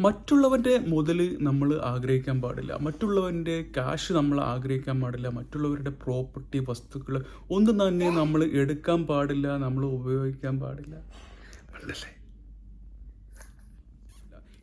മറ്റുള്ളവന്റെ മുതൽ നമ്മൾ ആഗ്രഹിക്കാൻ പാടില്ല. മറ്റുള്ളവന്റെ കാശ് നമ്മൾ ആഗ്രഹിക്കാൻ പാടില്ല. മറ്റുള്ളവരുടെ പ്രോപ്പർട്ടി വസ്തുക്കൾ ഒന്നും തന്നെ നമ്മൾ എടുക്കാൻ പാടില്ല നമ്മൾ ഉപയോഗിക്കാൻ പാടില്ല. പണ്ടല്ലേ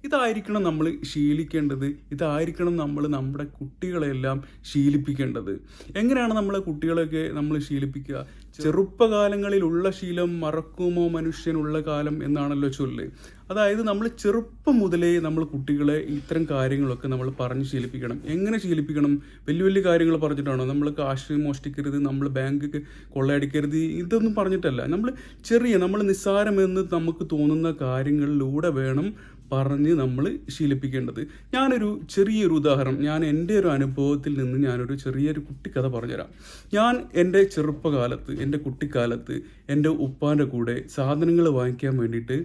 ഇതായിരിക്കണം നമ്മൾ ശീലിക്കേണ്ടത്. ഇതായിരിക്കണം നമ്മൾ നമ്മുടെ കുട്ടികളെല്ലാം ശീലിപ്പിക്കേണ്ടത്. എങ്ങനെയാണ് നമ്മളെ കുട്ടികളെയൊക്കെ നമ്മൾ ശീലിപ്പിക്കുക? ചെറുപ്പകാലങ്ങളിലുള്ള ശീലം മറക്കുമോ മനുഷ്യനുള്ള കാലം എന്നാണല്ലോ ചൊല്ല്. അതായത് നമ്മൾ ചെറുപ്പം മുതലേ നമ്മൾ കുട്ടികളെ ഇത്തരം കാര്യങ്ങളൊക്കെ നമ്മൾ പറഞ്ഞ് ശീലിപ്പിക്കണം. എങ്ങനെ ശീലിപ്പിക്കണം? വലിയ വലിയ കാര്യങ്ങൾ പറഞ്ഞിട്ടാണോ? നമ്മൾ കാശ് മോഷ്ടിക്കരുത് നമ്മൾ ബാങ്ക് കൊള്ളയടിക്കരുത് ഇതൊന്നും പറഞ്ഞിട്ടല്ല. നമ്മൾ ചെറിയ നമ്മൾ നിസ്സാരമെന്ന് നമുക്ക് തോന്നുന്ന കാര്യങ്ങളിലൂടെ വേണം പറഞ്ഞ് നമ്മൾ ശീലിപ്പിക്കേണ്ടത്. ഞാനൊരു ചെറിയൊരു ഉദാഹരണം. ഞാൻ എന്റെ ഒരു അനുഭവത്തിൽ നിന്ന് ഞാനൊരു ചെറിയൊരു കുട്ടിക്കഥ പറഞ്ഞുതരാം. ഞാൻ എന്റെ ചെറുപ്പകാലത്ത് എന്റെ കുട്ടിക്കാലത്ത് എന്റെ ഉപ്പാന്റെ കൂടെ സാധനങ്ങൾ വാങ്ങിക്കാൻ വേണ്ടിയിട്ട്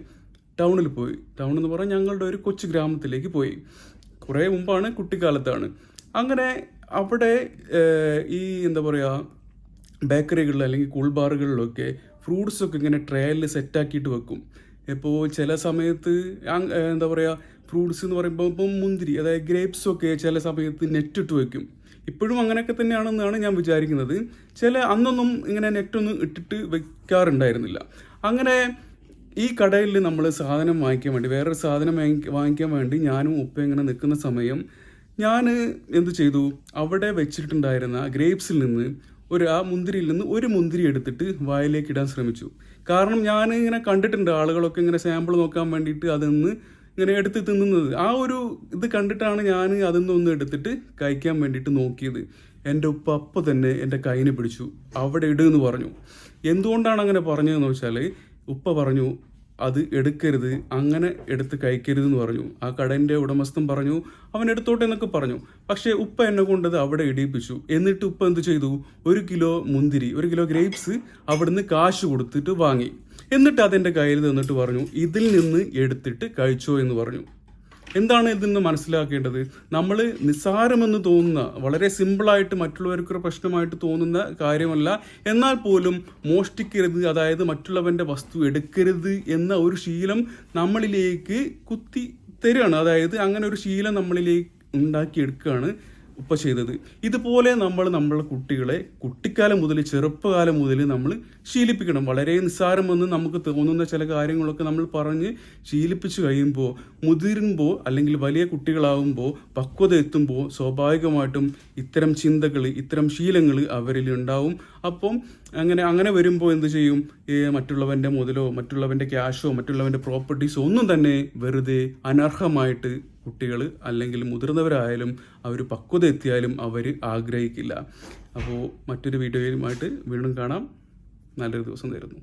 ടൗണിൽ പോയി. ടൗൺ എന്ന് പറഞ്ഞാൽ ഞങ്ങളുടെ ഒരു കൊച്ചു ഗ്രാമത്തിലേക്ക് പോയി. കുറേ മുമ്പാണ് കുട്ടിക്കാലത്താണ്. അങ്ങനെ അവിടെ ഈ എന്താ പറയുക ബേക്കറികളിൽ അല്ലെങ്കിൽ കൂൾ ബാറുകളിലൊക്കെ ഫ്രൂട്ട്സ് ഒക്കെ ഇങ്ങനെ ട്രയലിൽ സെറ്റാക്കിയിട്ട് വെക്കും. ഇപ്പോൾ ചില സമയത്ത് എന്താ പറയുക ഫ്രൂട്ട്സ് എന്ന് പറയുമ്പോൾ ഇപ്പം മുന്തിരി അതായത് ഗ്രേപ്സ് ഒക്കെ ചില സമയത്ത് നെറ്റിട്ട് വയ്ക്കും ഇപ്പോഴും അങ്ങനെയൊക്കെ തന്നെയാണെന്നാണ് ഞാൻ വിചാരിക്കുന്നത്. ചില അന്നൊന്നും ഇങ്ങനെ നെറ്റൊന്നും ഇട്ടിട്ട് വെക്കാറുണ്ടായിരുന്നില്ല. അങ്ങനെ ഈ കടയിൽ നമ്മൾ സാധനം വാങ്ങിക്കാൻ വേണ്ടി വേറൊരു സാധനം വാങ്ങിക്കാൻ വേണ്ടി ഞാനും ഉപ്പ ഇങ്ങനെ നിൽക്കുന്ന സമയം ഞാൻ എന്ത് ചെയ്തു? അവിടെ വെച്ചിട്ടുണ്ടായിരുന്ന ഗ്രേപ്സിൽ നിന്ന് ഒരു ആ മുന്തിരിയിൽ നിന്ന് ഒരു മുന്തിരി എടുത്തിട്ട് വായിലേക്ക് ഇടാൻ ശ്രമിച്ചു. കാരണം ഞാൻ ഇങ്ങനെ കണ്ടിട്ടുണ്ട് ആളുകളൊക്കെ ഇങ്ങനെ സാമ്പിൾ നോക്കാൻ വേണ്ടിയിട്ട് അതിൽ നിന്ന് ഇങ്ങനെ എടുത്ത് തിന്നുന്നത്. ആ ഒരു ഇത് കണ്ടിട്ടാണ് ഞാൻ അതിൽ നിന്ന് എടുത്തിട്ട് കഴിക്കാൻ വേണ്ടിയിട്ട് നോക്കിയത്. എന്റെ ഉപ്പ അപ്പം തന്നെ എന്റെ കൈനെ പിടിച്ചു. അവിടെ ഇടുമെന്ന് പറഞ്ഞു. എന്തുകൊണ്ടാണ് അങ്ങനെ പറഞ്ഞതെന്ന് വെച്ചാൽ ഉപ്പ പറഞ്ഞു അത് എടുക്കരുത് അങ്ങനെ എടുത്ത് കഴിക്കരുത് എന്ന് പറഞ്ഞു. ആ കടന്റെ ഉടമസ്ഥൻ പറഞ്ഞു അവൻ എടുത്തോട്ടെ എന്നൊക്കെ പറഞ്ഞു. പക്ഷേ ഉപ്പ എന്നെ കൊണ്ടത് അവിടെ ഇടിയിപ്പിച്ചു. എന്നിട്ട് ഉപ്പ എന്ത് ചെയ്തു? ഒരു കിലോ മുന്തിരി ഒരു കിലോ ഗ്രേപ്സ് അവിടുന്ന് കാശ് കൊടുത്തിട്ട് വാങ്ങി. എന്നിട്ട് അതെന്റെ കയ്യിൽ നിന്നിട്ട് പറഞ്ഞു ഇതിൽ നിന്ന് എടുത്തിട്ട് കഴിച്ചോ എന്ന് പറഞ്ഞു. എന്താണ് ഇതിൽ നിന്ന് മനസ്സിലാക്കേണ്ടത്? നമ്മൾ നിസ്സാരമെന്ന് തോന്നുന്ന വളരെ സിമ്പിളായിട്ട് മറ്റുള്ളവർക്കൊരു പ്രശ്നമായിട്ട് തോന്നുന്ന കാര്യമല്ല. എന്നാൽ പോലും മോഷ്ടിക്കരുത് അതായത് മറ്റുള്ളവന്റെ വസ്തു എടുക്കരുത് എന്ന ഒരു ശീലം നമ്മളിലേക്ക് കുത്തി തരികയാണ്. അതായത് അങ്ങനെ ഒരു ശീലം നമ്മളിലേക്ക് ഉണ്ടാക്കിയെടുക്കുകയാണ്. ഉപ്പ ചെയ്തത്. ഇതുപോലെ നമ്മൾ നമ്മളെ കുട്ടികളെ കുട്ടിക്കാലം മുതൽ ചെറുപ്പകാലം മുതൽ നമ്മൾ ശീലിപ്പിക്കണം. വളരെ നിസ്സാരമെന്ന് നമുക്ക് തോന്നുന്ന ചില കാര്യങ്ങളൊക്കെ നമ്മൾ പറഞ്ഞ് ശീലിപ്പിച്ചു കഴിയുമ്പോൾ മുതിരുമ്പോൾ അല്ലെങ്കിൽ വലിയ കുട്ടികളാവുമ്പോൾ പക്വത എത്തുമ്പോൾ സ്വാഭാവികമായിട്ടും ഇത്തരം ചിന്തകൾ ഇത്തരം ശീലങ്ങൾ അവരിൽ ഉണ്ടാവും. അപ്പം അങ്ങനെ അങ്ങനെ വരുമ്പോൾ എന്ത് ചെയ്യും? മറ്റുള്ളവന്റെ മുതലോ മറ്റുള്ളവന്റെ ക്യാഷോ മറ്റുള്ളവന്റെ പ്രോപ്പർട്ടീസോ ഒന്നും തന്നെ വെറുതെ അനർഹമായിട്ട് കുട്ടികൾ അല്ലെങ്കിൽ മുതിർന്നവരായാലും അവർ പക്വത എത്തിയാലും അവർ ആഗ്രഹിക്കില്ല. അപ്പോൾ മറ്റൊരു വീഡിയോയുമായിട്ട് വീണ്ടും കാണാം. നല്ലൊരു ദിവസം തരുന്നു.